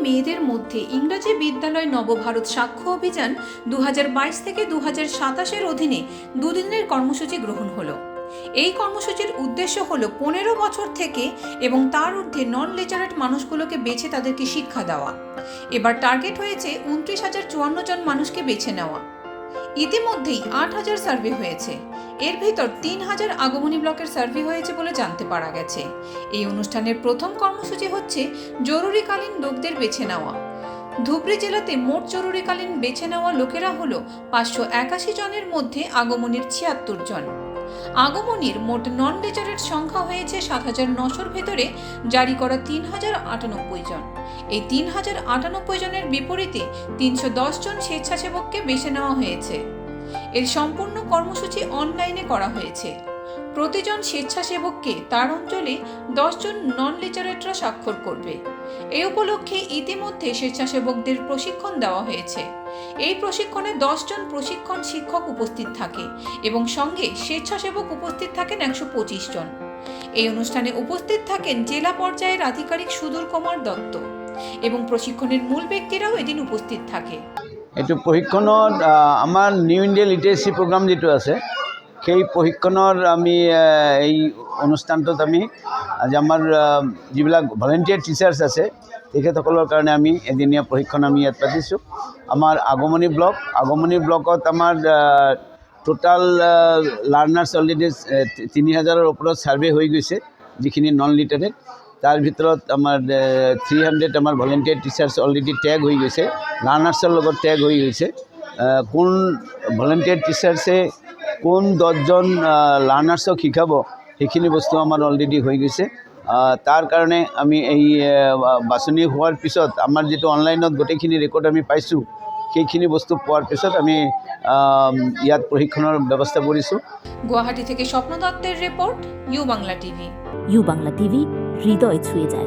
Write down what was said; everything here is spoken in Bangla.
মেয়েদের মধ্যে ইংরাজি বিদ্যালয় নবভারত সাক্ষ্য অভিযান দু হাজার বাইশ থেকে দু সাতাশের অধীনে দুদিনের কর্মসূচি গ্রহণ হলো। এই কর্মসূচির উদ্দেশ্য হল পনেরো বছর থেকে এবং তার ঊর্ধ্বে নন লেজারেট মানুষগুলোকে বেছে তাদেরকে শিক্ষা দেওয়া। এবার টার্গেট হয়েছে উনত্রিশ হাজার চুয়ান্ন জন মানুষকে বেছে নেওয়া। ইতিমধ্যেই আট হাজার সার্ভে হয়েছে। এর ভিতর তিন হাজার আগমনী ব্লকের সার্ভে হয়েছে বলে জানতে পারা গেছে। এই অনুষ্ঠানের প্রথম কর্মসূচি হচ্ছে জরুরিকালীন লোকদের বেছে নেওয়া। ধুবড়ী জেলাতে মোট জরুরিকালীন বেছে নেওয়া লোকেরা হল পাঁচশো একাশি জনের মধ্যে আগমনীর ছিয়াত্তর জন। আগমনীর মোট নন লেজারের সংখ্যা হয়েছে সাত হাজার নশোর ভেতরে, জারি করা তিন হাজার আটানব্বই জন। এই তিন হাজার আটানব্বই জনের বিপরীতে তিনশো দশ জন স্বেচ্ছাসেবককে বেছে নেওয়া হয়েছে। এর সম্পূর্ণ কর্মসূচি অনলাইনে করা হয়েছে। প্রতিজন স্বেচ্ছাসেবককে তার অঞ্চলে দশজন নন লিটারেটরা স্বাক্ষর করবে। এই উপলক্ষে ইতিমধ্যে স্বেচ্ছাসেবকদের প্রশিক্ষণ দেওয়া হয়েছে। এই প্রশিক্ষণে দশজন প্রশিক্ষণ শিক্ষক উপস্থিত থাকে এবং সঙ্গে স্বেচ্ছাসেবক উপস্থিত থাকেন একশো পঁচিশ জন। এই অনুষ্ঠানে উপস্থিত থাকেন জেলা পর্যায়ের আধিকারিক সুদূর কুমার দত্ত এবং প্রশিক্ষণের মূল ব্যক্তিরাও এদিন উপস্থিত থাকে। এইটো প্ৰশিক্ষণত আমাৰ নিউ ইণ্ডিয়া লিটাৰেচি প্ৰগ্ৰাম যিটো আছে, সেই প্ৰশিক্ষণৰ আমি এই অনুষ্ঠানটোত আমি, আজি আমাৰ যিবিলাক ভলেণ্টিয়াৰ টিচাৰ্ছ আছে, তেখেতসকলৰ কাৰণে আমি এদিনীয়া প্ৰশিক্ষণ আমি ইয়াত পাতিছোঁ। আমাৰ আগমনী ব্লক আগমনী ব্লকত আমাৰ টোটাল লাৰ্ণাৰ্ছ অলৰেডি তিনি হাজাৰৰ ওপৰত ছাৰ্ভে হৈ গৈছে, যিখিনি নন লিটাৰেট তাৰ ভিতৰত আমাৰ থ্ৰী হাণ্ড্ৰেড আমাৰ ভলেণ্টিয়াৰ টিচাৰ্ছ অলৰেডি টেগ হৈ গৈছে। লাৰ্ণাৰ্ছৰ লগত টেগ হৈ গৈছে। কোন ভলেণ্টিয়াৰ টিচাৰ্ছে কোন দহজন লাৰ্ণাৰ্ছক শিকাব সেইখিনি বস্তু আমাৰ অলৰেডি হৈ গৈছে। তাৰ কাৰণে আমি এই বাছনি হোৱাৰ পিছত আমাৰ যিটো অনলাইনত গোটেইখিনি ৰেকৰ্ড আমি পাইছোঁ সেইখিনি বস্তু পোৱাৰ পিছত আমি ইয়াত প্ৰশিক্ষণৰ ব্যৱস্থা কৰিছোঁ। গুয়াহাটি থেকে স্বপ্ন দত্তের report U Bangla TV U Bangla TV হৃদয় ছুঁয়ে যায়।